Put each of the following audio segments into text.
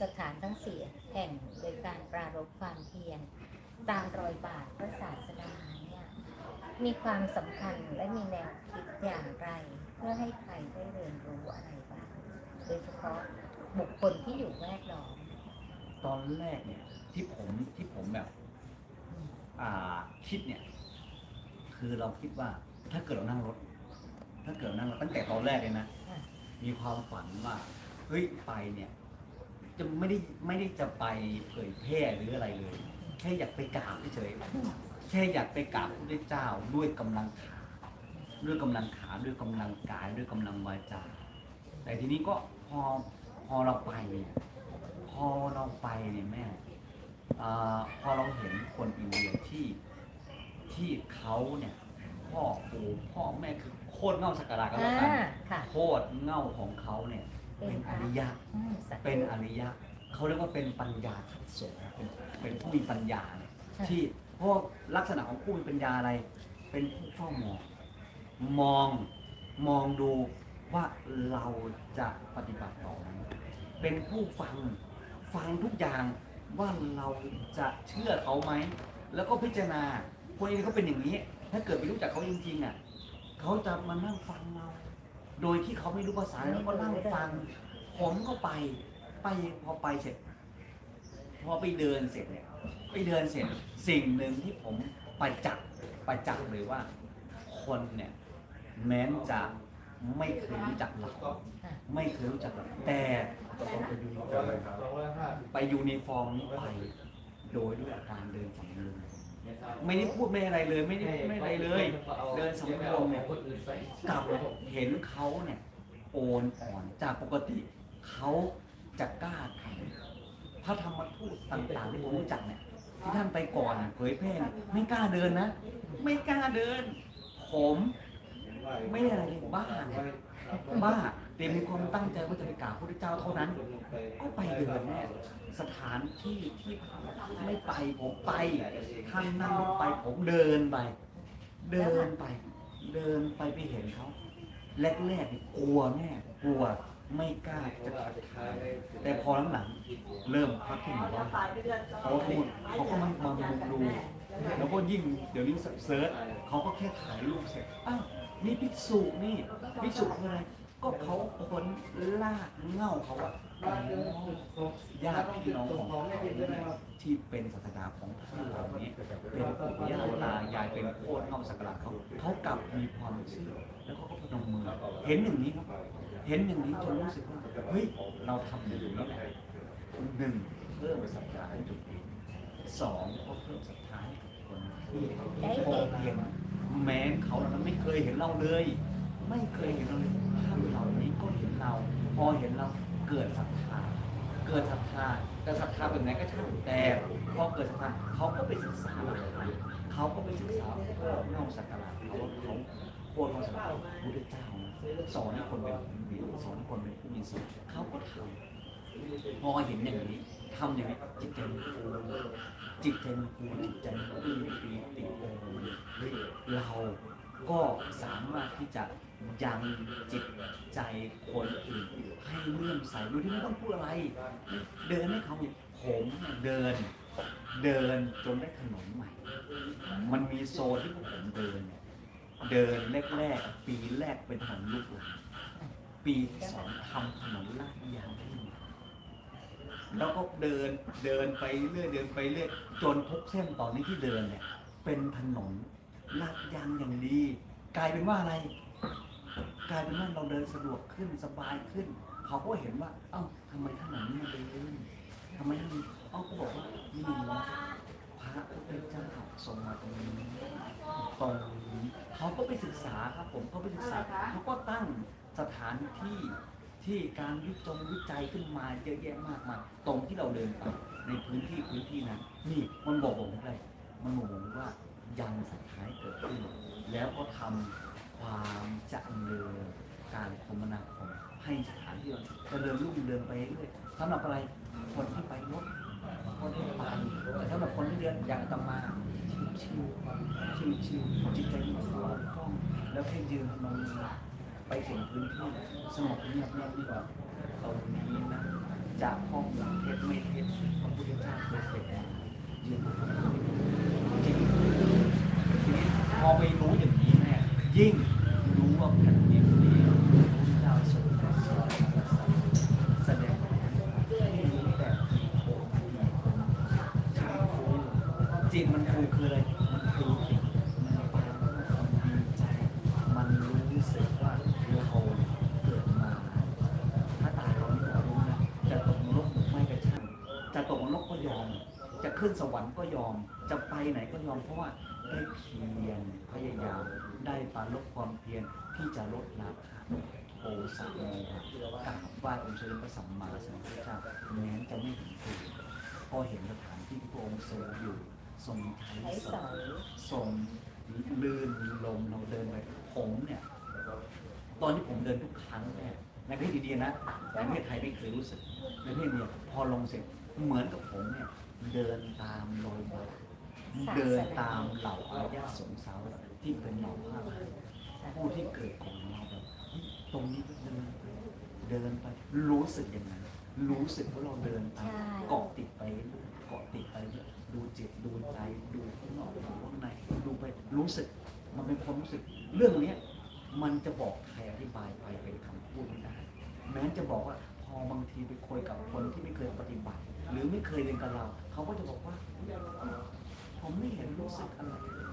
สถานทั้งสี่แห่งโดยการปรารบความเพียรตามรอยบาทพระศาสดาเนี่ยมีความสำคัญและมีแนวคิดอย่างไรเพื่อให้ใครได้เรียนรู้อะไรบ้างโดยเฉพาะบุคคลที่อยู่แวดล้อมตอนแรกเนี่ยที่ผมที่ผมแบบอ่าคิดเนี่ย คือเราคิดว่าถ้าเกิดเรานั่งรถ ถ้าเกิดเรานั่งรถตั้งแต่ตอนแรกเลยนะอะมีความฝันว่าเฮ้ยไปเนี่ย จะไม่ได้ไม่ได้จะไปเผยแพร่หรืออะไรเลย แค่อยากไปกราบเฉยๆแค่อยากไปกราบพระพุทธเจ้าด้วยกำลังขาด้วยกำลังขาด้วยกำลังกายด้วยกำลังวาจาแต่ทีนี้ก็พอพอเราไปเนี่ยพอเราไปเนี่ยแม่อาพอเราเห็นคนอินเดียที่ที่เขาเนี่ยพ่อปู่พ่อแม่คือโคตรเง่าสักการะก็แล้วกันอ่าค่ะโคตรเง่าของเขาเนี่ย เป็นอริยะ อืมสัตว์เป็นอริยะเขาเรียกว่าเป็นปัญญาทัศโสเป็นเป็นผู้มีปัญญาเนี่ยที่เพราะว่าลักษณะของผู้มีปัญญาอะไร เป็นผู้เฝ้ามอง มองมองดูว่าเราจะปฏิบัติต่อนั้นเป็นผู้ฟังฟังทุกอย่างว่าเราจะเชื่อเขาไหม แล้วก็พิจารณาคนนี้เขาเป็นอย่างนี้ ถ้าเกิดไปรู้จักเขาจริงๆอะเขาจะมานั่งฟังเรา โดยที่เขาไม่รู้ภาษาแล้วก็นั่งฟัง ผมก็ไปไปพอไปเสร็จ พอไปเดินเสร็จเนี่ยไปเดินเสร็จสิ่งหนึ่งที่ผมไปจักไปจักเลยว่า คนเนี่ยแม้นจะไม่เคยรู้จักเราไม่เคยรู้จักเราแต่ต้องไปยูนิฟอร์มไปยูนิฟอร์มนี้ไป โดยด้วยการเดินสำรวม ไม่ได้พูดไม่อะไรเลย ไม่ได้ไม่อะไรเลย เดินสำรวมเนี่ยกลับเห็นเขาเนี่ยโอนอ่อนจากปกติเขาจะกล้าทำพระธรรมทูตต่างๆที่ผมรู้จักเนี่ยที่ท่านไปก่อนเผยแพร่ไม่กล้าเดินนะ ไม่กล้าเดิน ผม ไม่ได้อะไรเลยบ้าเนี่ยบ้า แต่มีความตั้งใจว่าจะไปกราบพระพุทธเจ้าเท่านั้น ก็ไปเดินแน่สถานที่ที่ไม่ไปผมไปท่านนั่งรถไปผมเดินไป เดินไป เดินไปไปเห็นเขาแรกๆนี่กลัวแม่กลัวไม่กล้าจะทักทายแต่พอหลังๆเริ่มพักขึ้นมาว่าเขาพูดเขาก็มามามาดู แล้วก็ยิ่งเดี๋ยวนี้เซิร์ชเขาก็แค่ถ่ายรูปเสร็จอ้าวนี่ภิกษุนี่ภิกษุคืออะไรก็เขาคนลากเง่าเขาอะญาติพี่น้องของเขาที่เป็นศาสนาของท่านเหล่านี้เป็นปู่ย่าตายายเป็นโคตรเง่าสักการะเขาเขากลับมีความเชื่อแล้วเขาก็พนมมือเห็นอย่างนี้ครับ เห็นอย่างนี้จนรู้สึกว่าเฮ้ยเราทำอย่างนี้แหละหนึ่งเพิ่มศรัทธาให้ตัวเองสองก็เพิ่มศรัทธา คนที่พอเพียงแม้เขาเหล่านั้นไม่เคยเห็นเราเลย ไม่เคยเห็นเราเลยท่านเหล่านี้ก็เห็นเรา พอเห็นเราเกิดศรัทธาเกิดศรัทธาแต่ศรัทธาแบบไหนก็ช่างแต่พอเกิดศรัทธาเขาก็ไปศึกษาหลักธรรมเขาก็ไปศึกษาพวกเงาสักการะเขาว่าเขาโคตรเขาสักการะพระพุทธเจ้าสอนให้คนเป็นผู้ดีสอนให้คนเป็นผู้มีศีลเขาก็ทำพอเห็นอย่างนี้ ทำอย่างนี้จิตใจมันฟูจิตใจมันฟูจิตใจมันปีติโอเฮ้ยเราก็สามารถที่จะยังจิตใจคนอื่นให้เลื่อมใสโดยที่ไม่ต้องพูดอะไร เดินให้เขาเนี่ยผมเดิน เดินจนได้ถนนใหม่ มันมีโซนที่พวกผมเดินเนี่ยเดินแรกๆปีแรกเป็นถนนลูกหลังปีที่สองทำถนนลาดยางขึ้นม แล้วก็เดินเดินไปเรื่อยเดินไปเรื่อยจนทุกเส้นตอนนี้ที่เดินเนี่ย เป็นถนนลาดยางอย่างดี กลายเป็นว่าอะไร กลายเป็นว่าเราเดินสะดวกขึ้นสบายขึ้น เขาก็เห็นว่า เอ้าทำไมถนนนี่ยเดินทำไมถนนเอ้าก็บอกว่านี่นะพระพุทธเจ้าทรงมาตรงนี้ตรงนี้เขาก็ไปศึกษาครับผมเขาไปศึกษาเขาก็ตั้งสถานที่ ที่การวิจงวิจัยขึ้นมาเยอะแยะมากมายตรงที่เราเดินไปในพื้นที่พื้นที่นั้นนี่มันบอกผมอะไรมันบอกผมว่ายังสัตว์ท้ายเกิดขึ้น แล้วก็ทำความเจะเริญการคมนาคมให้สถานที่เราเจะเดินรุ่งเรืองไปเรื่อยสำหรับอะไรคนที่ไปรถคนที่ไปแต่สำหรับคนที่เดินอย่างอาตมาชิวชิวชิวๆจิตใจมันคล่องคล่องแล้วแค่ยืนนอน ไปถึงพื้นที่สงบเงียบเงียบนี่ว่าตรงนี้นะจากข้อมูลเท็จไม่เท็จพระพุทธเจ้าเคยเสร็จยืนจริงทีนี้พอไม่รู้อย่างนี้แม่ยยิ่งรู้ว่าแผ่นดินนี้พระพุทธเจ้าทรงตรัสสอนแสดงให้รู้แบบมีโคมีคนช่างฟูจิตมันฟูคืออะไรมันฟูจิตมันปานมันดีใจ มันรู้สึกว่าเราเกิดมา ถ้าตายเราไม่รู้นะ จะตกนรกหรือไม่ก็ช่างจะตกนรกก็ยอม จะขึ้นสวรรค์ก็ยอม จะ ไปไหนก็ยอมเพราะว่าได้เพียรพยายามได้ปราลบความเพียรที่จะลดละโทสะโมหะกราบไหว้องค์สมเด็จพระสัมมาสัมพุทธเจ้าแม้จะไม่เห็นตัวพอเห็นสถานที่ที่พระองค์ทรงอยู่ทรงใช้สสออยทรงลื่นลมเราเดินไปผมเนี่ยตอนที่ผมเดินทุกครั้งเนี่ยในประเทศอินเดียนะในประเทศไทยไม่เคยรู้สึกในประเทศอินเดียพอลงเสร็จเหมือนกับผมเนี่ยเดินตามรอยบาท เดินตามเหล่าอายะสงสาวที่เป็นเหล่าภาพผู้ที่เกิดของเราแบบตรงนี้เดินไปเดินไปรู้สึกอย่างนั้นรู้สึกว่าเราเดินไปเกาะติดไปเกาะติดไปดูจิตดูใจดูข้างนอกดูข้างในดูไปรู้สึกมันเป็นความรู้สึกเรื่องเนี้ยมันจะบอกใครอธิบายไปเป็นคำพูดไม่ได้ แม้จะบอกว่าพอบางทีไปคุยกับคนที่ไม่เคยปฏิบัติ หรือไม่เคยเรียนกับเรา เขาก็จะบอกว่า ผมไม่เห็นรู้สึกอะไรเลย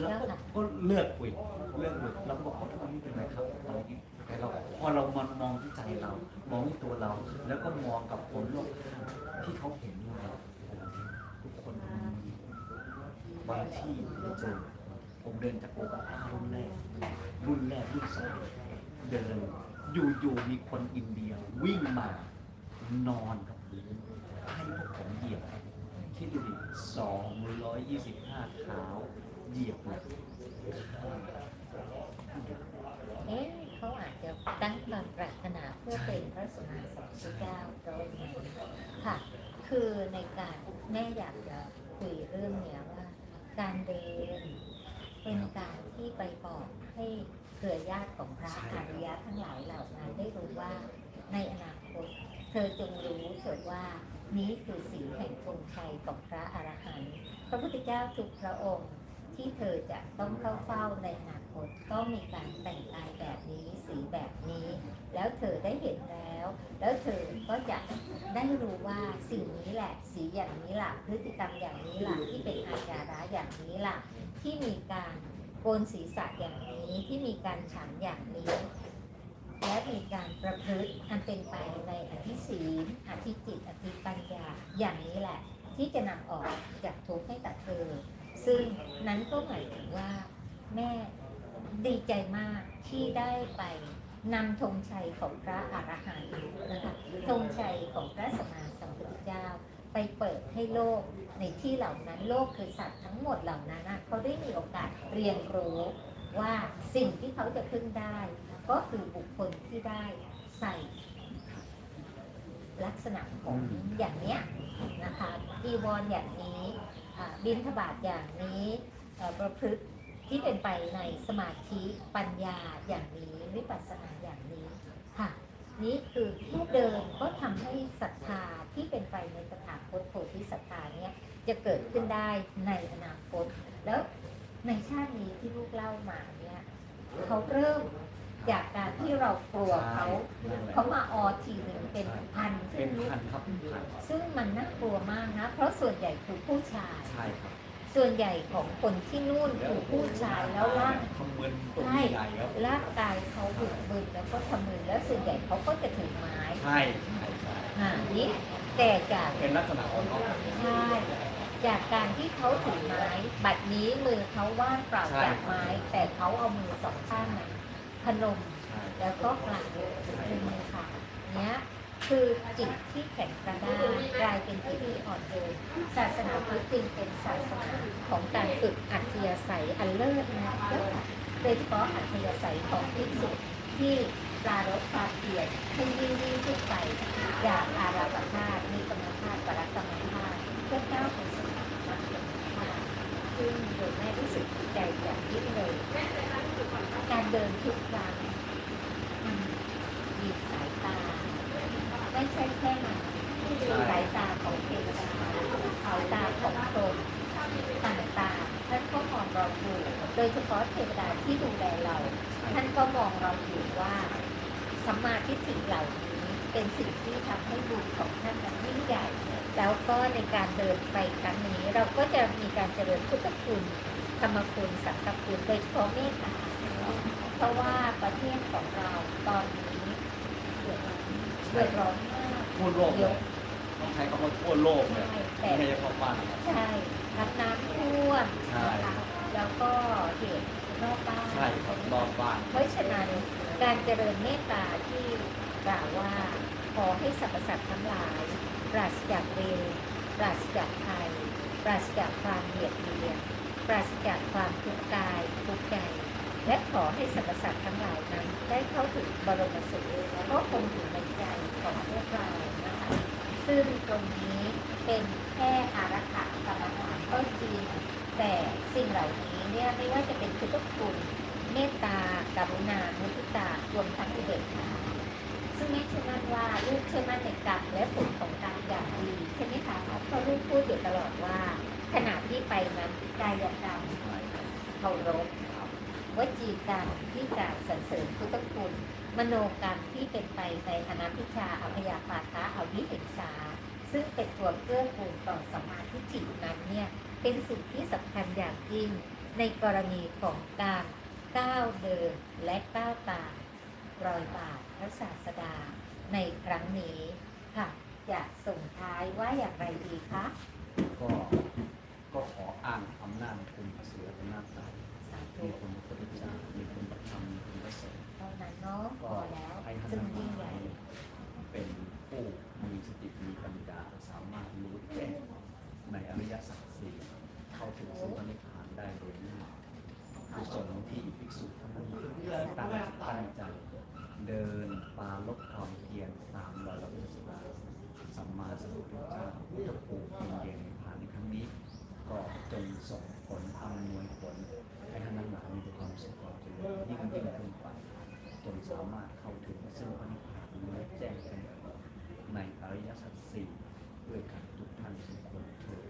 แล้วก็ก็เลือกคุยเลือกคุยเราก็บอกเขาทำไมไม่เป็นไรครับอะไรอย่างนี้แต่เราพอเรามันมองที่ใจเรา มองที่ตัวเรา แล้วก็มองกับคนรอบข้างที่เขาเห็นเราทุกคนมีบางที่ผมเจอผมเดินจากโอปาต้ารุ่นแรกรุ่นแรกรุ่นสองเดินอยู่ๆมีคนอินเดียวิ่งมานอนกับพื้นให้พวกผมเหยียบ คิดดูดิสองร้อยยี่สิบห้าเท้าเหยียบเลยเอ๊ะเขาอาจจะตั้งความปรารถนาเพื่อเป็นพระสมมาสัมพุทธเจ้าโดยค่ะ คือในการแม่อยากจะคุยเรื่องเนี้ยว่า การเดินเป็นการที่ไปบอกให้เครือญาติของพระอริยะทั้งหลายเหล่านั้นได้รู้ว่าในอนาคต เธอจงรู้เถิดว่า นี้คือสีแห่งธงชัยของพระอรหันต์พระพุทธเจ้าทุกพระองค์ที่เธอจะต้องเข้าเฝ้าในอนาคตต้องมีการแต่งกายแบบนี้สีแบบนี้ แล้วเธอได้เห็นแล้ว แล้วเธอก็จะได้รู้ว่าสิ่งนี้แหละ สีอย่างนี้ล่ะพฤติกรรมอย่างนี้ล่ะที่เป็นอาจาระอย่างนี้ล่ะที่มีการโกนศีรษะอย่างนี้ที่มีการฉันอย่างนี้ และมีการประพฤติอันเป็นไปในอธิศีลอธิจิต อธิปัญญา อย่างนี้แหละ ที่จะนำออกจากทุกข์ให้กับเธอ ซึ่งนั้นก็หมายถึงว่าแม่ดีใจมากที่ได้ไปนำธงชัยของพระอรหันต์นะคะธงชัยของพระสมมาสัมพุทธเจ้า ไปเปิดให้โลกในที่เหล่านั้นโลกคือสัตว์ทั้งหมดเหล่านั้นเขาได้มีโอกาสเรียนรู้ว่าสิ่งที่เขาจะพึ่งได้ ก็คือบุคคลที่ได้ใส่ลักษณะของอย่างเนี้ยนะคะจีวรอย่างนี้บินทบาทอย่างนี้ประพฤติที่เป็นไปในสมาธิปัญญาอย่างนี้วิปัสสนาอย่างนี้ค่ะนี่คือแค่เดินก็ทำให้ศรัทธาที่เป็นไปในสถาคตโพธิศรัทธาเนี่ยจะเกิดขึ้นได้ในอนาคต แล้วในชาตินี้ที่ลูกเล่ามาเนี่ยเขาเริ่ม จากการที่เรากลัวเขานั่นแหละเขามาออทีหนึ่งเป็นพันเป็ซึ่นงพันครับพันซึ่งมันน่ากลัวมากนะ เพราะส่วนใหญ่คือผู้ชาย ใช่ครับส่วนใหญ่ของคนที่นู่นคือผู้ชายแล้วร่างขมือนตัวใหญ่ครับร่างกายเขาบึกบึนแล้วก็ทำมือแล้วส่วนใหญ่เขาก็จะถือไม้ใช่ใช่ใช่อ่านี่แต่จากเป็นลักษณะของเขาใช่จากการที่เขาถือไม้ บัดนี้มือเขาว่างเปล่าจากไม้ แต่เขาเอามือสองข้างน่ะ พนม แล้วก็กลับเป็นมือค่ะเนี้ยคือจิตที่แข็งกระด้างกลายเป็นจิตที่อ่อนโยนศาสนาพุทธจึงเป็นศาสนาของการฝึกอัธยาศัยอันเลิศนะเโดยเฉพาะอัธยาศัยของภิกษุที่ปรารบความเพียรให้ยิ่งยิ่งขึ้นไปอย่างอาราปธาตุมีกรรมธาตุปรักกรรมธาตุเพื่อก้าวไปสู่ธรรมะซึ่งโดยแม่รู้สึกใจอย่างยิ่งเลย การเดินทุกครั้งมีบสายตา ไม่ใช่แค่มันสายตาของเทวดาสายตาของคนต่างาท่านก็มองเราอยู่โดยเฉพาะเทวดาที่ดูแลเรา ท่านก็มองเราอยู่ว่าสัมมาทิฏฐิเหล่านี้เป็นสิ่งที่ทำให้บุญของท่านมันยิ่งใหญ่แล้วก็ในการเดินไปครั้งนี้ เราก็จะมีการเจริญพุทธคุณธรรมคุณสังฆคุณโดยเฉพาะเมตตา เพราะว่าประเทศของเราตอนนี้เดือดร้อนเดือดร้อนมากทั่วโลกเลยต้องใช้คำว่าทั่วโลกเลยใช่ไม่แต่ใช่เฉพาะบ้านเรา ใช่ทั้งน้ำท่วมใช่ นะคะแล้วก็เหตุนอกบ้านใช่ครับรอบบ้าน เพราะฉะนั้นการเจริญเมตตาที่กล่าวว่าขอให้สรรพสัตว์ทั้งหลาย ปราศจากเวรปราศจากภัย ปราศจากความเบียดเบียน ปราศจากความทุกข์กายทุกข์ใจ และขอให้สรรพสัตว์ทั้งหลายนั้น ได้เข้าถึงบรมสุขก็คงอยู่ในใจของพวกเรานะคะ ซึ่งตรงนี้เป็นแค่อารักขากรรมฐานก็จริง แต่สิ่งเหล่านี้เนี่ยไม่ว่าจะเป็นพุทธคุณเมตตา กรุณา มุทิตารวมทั้งอุเบกขาซึ่งไม่เชื่อมั่นว่าลูกเชื่อมั่นในกรรมและผลของกรรมอย่างดีใช่ไหมคะเพราะลูกพูดอยู่ตลอดว่าขณะที่ไปนั้นกายกรรมเคารพ วจีกรรมที่กล่าวสรรเสริญพุทธคุณ มโนกรรมที่เป็นไปในอนัพิชาอภยาปาทะอวิหิงสาซึ่งเป็นตัวเกื้อกูลต่อสมมาธิจิตนั้นเนี่ยเป็นสิ่งที่สำคัญอย่างยิ่งในกรณีของการก้าวเดินและก้าวตามรอยบาทพระศาสดา ในครั้งนี้ค่ะอยากส่งท้ายว่าอย่างไรดีคะก็ก็ขออ้างอำนาจคุณพระเสืออำนาจตายสาธุมีคุณพระพุ ทธเจ้ามีคุณพระธรรมมีคุณพระเสงฆ์เท่านั้นเนาะพก็อแล้วให้ท่านซึ่งยิ่งใหญ่เป็นผู้มีสติมีปัญญาสามารถรู้แจ้งในอริยสัจสี่เข้าถึงซึ่งพระนิพพานได้โดยง่ายกุศลที่ภิกษุทั้งนั้ตั้งจิตตั้งใจเดินปาลบความเพียรตามรอยพระพุทธศาสนาสัมมาสัมพุทธเจ้าพุทธภูมิเป็นเย็นในผ่านในครั้งนี้ ก็จงส่งผลอำนวยผลให้ท่านทั้งหลายมีแต่ความสุขความเจริญยิ่งยิ่งขึ้นไปจนสามารถเข้าถึงซึ่งพระนิพพานและแจ้งเป็นในอริยสัจสี่ด้วยกันทุกท่านทุกคนเถิด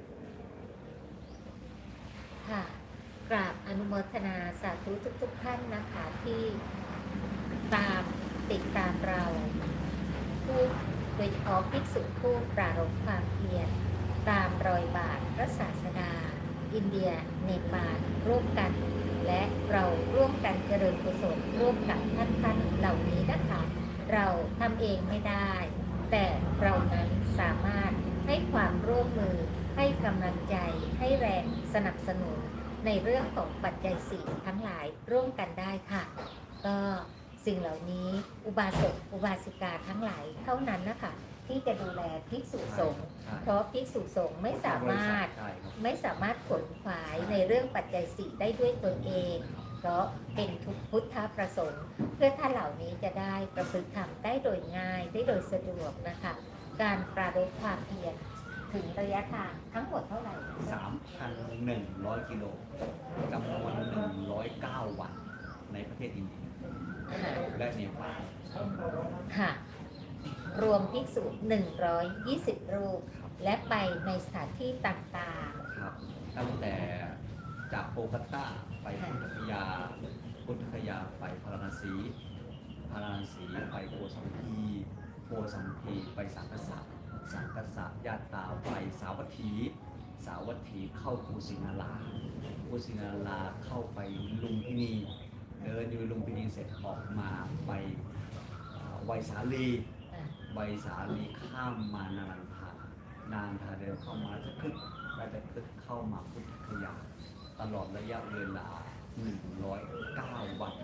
ค่ะ กราบอนุโมทนาสาธุทุกๆท่านนะคะที่ตามติดตามเราผู้โดยเฉพาะภิกษุผู้ปรารบความเพียรตามรอยบาทพระศาสดา อินเดียเนปาลร่วมกัน และเราร่วมกันเจริญกุศลร่วมกับท่านท่านๆเหล่านี้นะคะเราทำเองไม่ได้ แต่เรานั้นสามารถให้ความร่วมมือให้กำลังใจให้แรงสนับสนุน ในเรื่องของปัจจัยสี่ทั้งหลายร่วมกันได้ค่ะ ก็สิ่งเหล่านี้อุบาสกอุบาสิกาทั้งหลายเท่านั้นนะคะที่จะดูแลภิกษุสงฆ์ใช่เพราะภิกษุสงฆ์ไม่สามารถใช่ครับไม่สามารถขนขวายในเรื่องปัจจัยสี่ได้ด้วยตนเอง เพราะเป็นทุกพุทธประสงค์ เพื่อท่านเหล่านี้จะได้ประพฤติธรรมได้โดยง่ายได้โดยสะดวกนะคะ การปรารบความเพียร ถึงระยะทางทั้งหมดเท่าไหร่3,100 กิโลจำนวน 109 วันในประเทศอินเดียและเนปาลค่ะ รวมภิกษุ 120 รูป และไปในสถานที่ต่างครับ ตั้งแต่จากโปกัตตาไปพุทธคยา พุทธคยาไปพาราณสีพาราณสีไปโกสัมพีโกสัมพีไปสังกษะ สังกษะญาติตาไปสาวัตถี สาวัตถีเข้าภูสินาราภูสินาราเข้าไปลุมพินี เดินอยู่ลุมพินีเสร็จออกมาไปไวยสาลีไวยสาลีข้ามมานารันทานานทาเดินเข้ามาจะคึกและจะคึกเข้ามาพุทธคยาตลอดระยะเวลา 109 วัน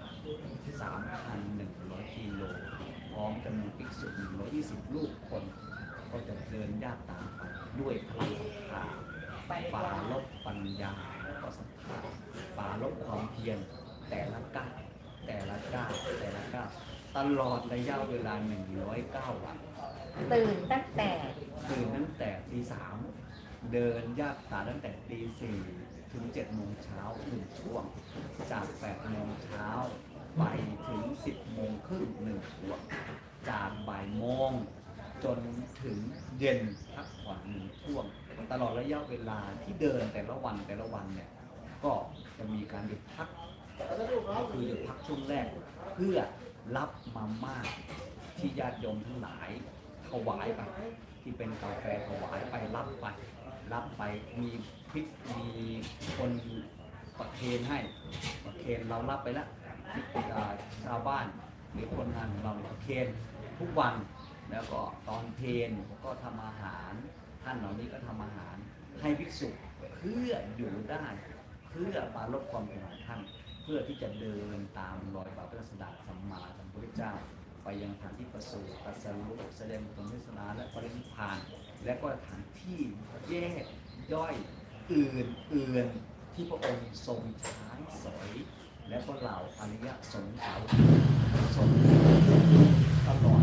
3,100 กิโล พร้อมจำนวนภิกษุ120 ลูกคน ก็จะเดินญาติตามไปด้วยพลังศรัทธาปาลบปัญญาแล้วก็ศรัทธาปาลบความเพียรแต่ละก้าวแต่ละก้าวแต่ละก้าวตลอดระยะเวลา 109 วันตื่นตั้งแต่ตื่นตั้งแต่ตีสามเดินญาติตาตั้งแต่ตีสี่ถึงเจ็ดโมงเช้าหนึ่งช่วง จากแปดโมงเช้าไปถึงสิบโมงครึ่งหนึ่งช่วง จากบ่ายโมง จนถึงเย็นพักผ่อนหนึ่งช่วงตลอดระยะเวลาที่เดินแต่ละวันแต่ละวันเนี่ยก็จะมีการหยุดพักก็คือหยุดพักช่วงแรก เพื่อรับมาม่าที่ญาติโยมทั้งหลายถวายไปที่เป็นกาแฟถวายไปรับไป รับไปมีพริกมีคนประเคนให้ประเคนเรารับไปแล้วชาวบ้านหรือคนงานของเราประเคนทุกวัน แล้วก็ตอนเพลก็ทำอาหาร ท่านเหล่านี้ก็ทำอาหาร ให้ภิกษุเพื่ออยู่ได้เพื่อมาลดความเป็นของท่าน เพื่อที่จะเดินตามรอยบาปพระสดาสัมมาสัมพุทธเจ้า ไปยังสถานที่ประสูติตรัสรู้แสดงตนเทศนาและปรินิพาน และก็สถานที่แยกย่อยอื่นอื่นที่พระองค์ทรงใช้สอย และก็เหล่าอริยสงฆ์สาวกทรงตลอด